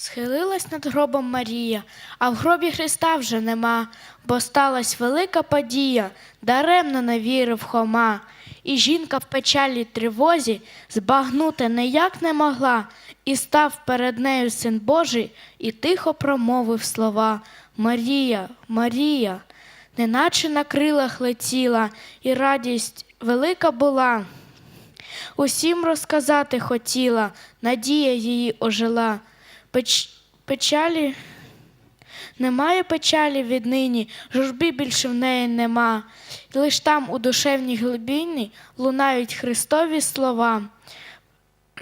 Схилилась над гробом Марія, а в гробі Христа вже нема, бо сталась велика подія, даремно не вірив Хома. І жінка в печалі тривозі збагнути ніяк не могла, і став перед нею син Божий, і тихо промовив слова Марія, Марія, неначе на крилах летіла, і радість велика була. Усім розказати хотіла, надія її ожила. Печ... Печалі немає печалі віднині, журби більше в неї нема. Лиш там у душевній глибині лунають Христові слова.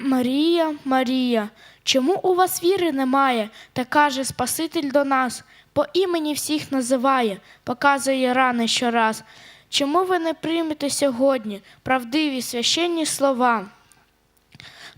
Марія, Марія, чому у вас віри немає? Та каже Спаситель до нас, по імені всіх називає, показує рани щораз. Чому ви не приймете сьогодні правдиві священні слова?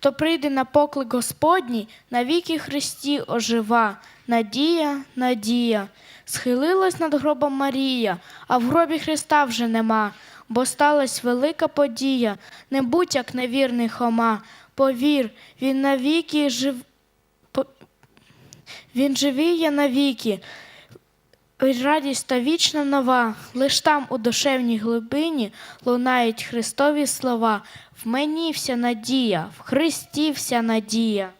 То прийде на поклик Господній, навіки Христі ожива. Надія, надія. Схилилась над гробом Марія, а в гробі Христа вже нема, бо сталась велика подія. Не будь як невірний Хома. Повір, він навіки жив. Він живий є навіки. Радість та вічна нова, лиш там у душевній глибині лунають Христові слова. В мені вся надія, в Христі вся надія.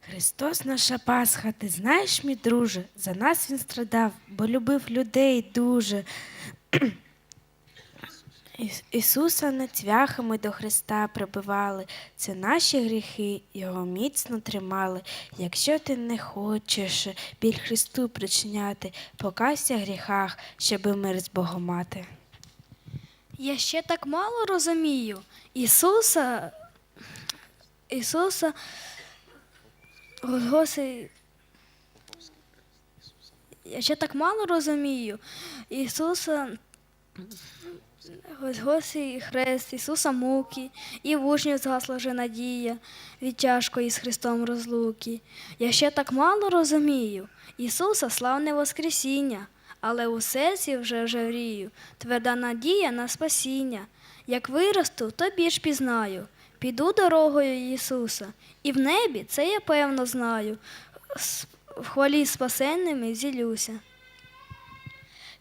Христос наша Пасха, ти знаєш, мій друже, за нас він страдав, бо любив людей дуже. Іс- Ісуса не цвяхами до Христа прибивали, це наші гріхи, його міцно тримали. Якщо ти не хочеш біль Христу причиняти, покайся гріхах, щоби мир з Богом мати. Я ще так мало розумію. Ісуса. Ісуса. Голгоси. Я ще так мало розумію. Ісуса. Голгоси хрест, Ісуса муки, і в учнів згасла вже надія від тяжкої з Христом розлуки. Я ще так мало розумію. Ісуса славне Воскресіння, але у серці вже жеврію, тверда надія на спасіння. Як виросту, то більш пізнаю. Піду дорогою Ісуса, і в небі це я певно знаю. В хвалі спасенними зілюся.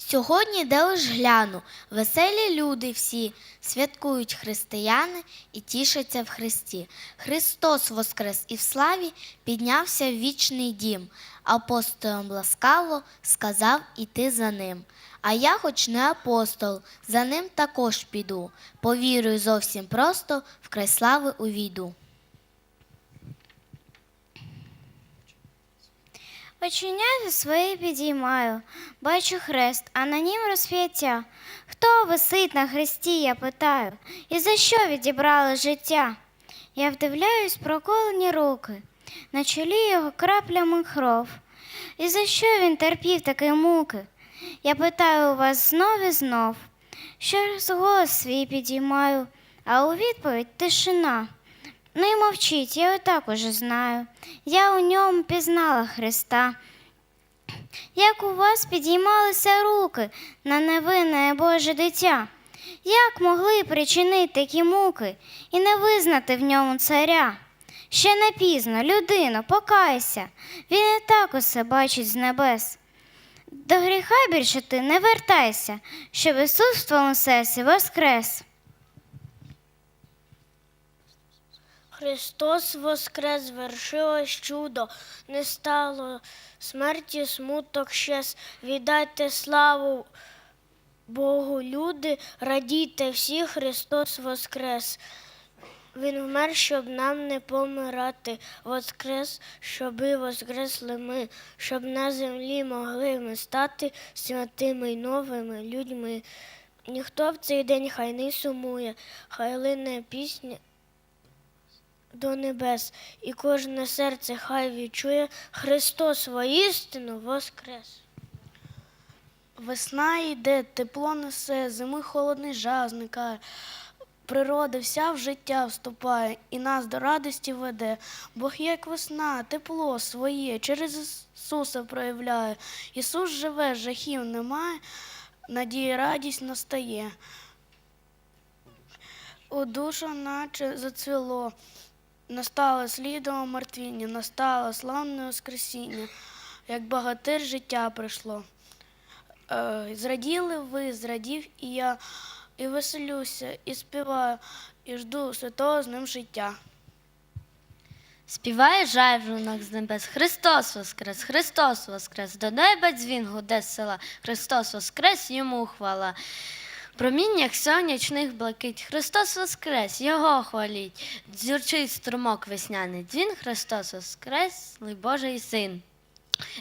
Сьогодні, де лиш гляну, веселі люди всі святкують християни і тішаться в Христі. Христос воскрес і в славі піднявся в вічний дім. Апостолам ласкаво сказав іти за ним. А я, хоч не апостол, за ним також піду. Повірую зовсім просто, в край слави увійду. Оченята свої підіймаю, бачу хрест, а на нім розп'яття. Хто висить на хресті, я питаю, і за що відібрали життя? Я вдивляюсь проколені руки, на чолі його краплями кров. І за що він терпів такі муки? Я питаю вас знов і знов, що раз голос свій підіймаю, а у відповідь тишина. Ну і мовчіть, я і так уже знаю. Я у ньому пізнала Христа. Як у вас підіймалися руки на невинне Боже дитя? Як могли причинити такі муки і не визнати в ньому царя? Ще не пізно, людино, покайся, він і так усе бачить з небес. До гріха більше ти не вертайся, щоб Ісус в твоєму серці воскрес. Христос воскрес, звершилось чудо, не стало смерті, смуток щез. Віддайте славу Богу, люди, радійте всі, Христос воскрес. Він вмер, щоб нам не помирати, воскрес, щоби воскресли ми, щоб на землі могли ми стати святими й новими людьми. Ніхто в цей день хай не сумує, хай лине пісня до небес, і кожне серце хай відчує Христос воістину воскрес. Весна йде, тепло несе, зими холодний жар зникає. Природа вся в життя вступає і нас до радості веде. Бог як весна, тепло своє через Ісуса проявляє. Ісус живе, жахів немає, надія радість настає. У душу наче зацвіло, Настало слідом мертвіння, настало славне Воскресіння, як багатир життя прийшло. Е, зраділи ви, зрадів і я, і веселюся, і співаю, і жду святого з ним життя. Співає жайворонок з небес. Христос Воскрес, Христос Воскрес, до неба дзвін гуде з села. Христос Воскрес, йому хвала. Проміннях сонячних блакить. Христос Воскрес, Його хваліть. Дзюрчить струмок весняний дзвін, Христос Воскреслий Божий син.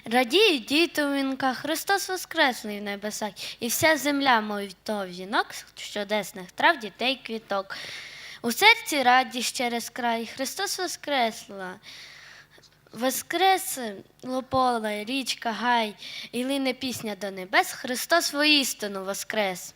Радіють діти у вінках, Христос Воскреслий в небесах, і вся земля, мов то вінок чудесних трав, дітей, квіток. У серці радість через край, Христос Воскресла. Воскрес лопола, річка, гай, і лине пісня до небес, Христос воістину воскрес.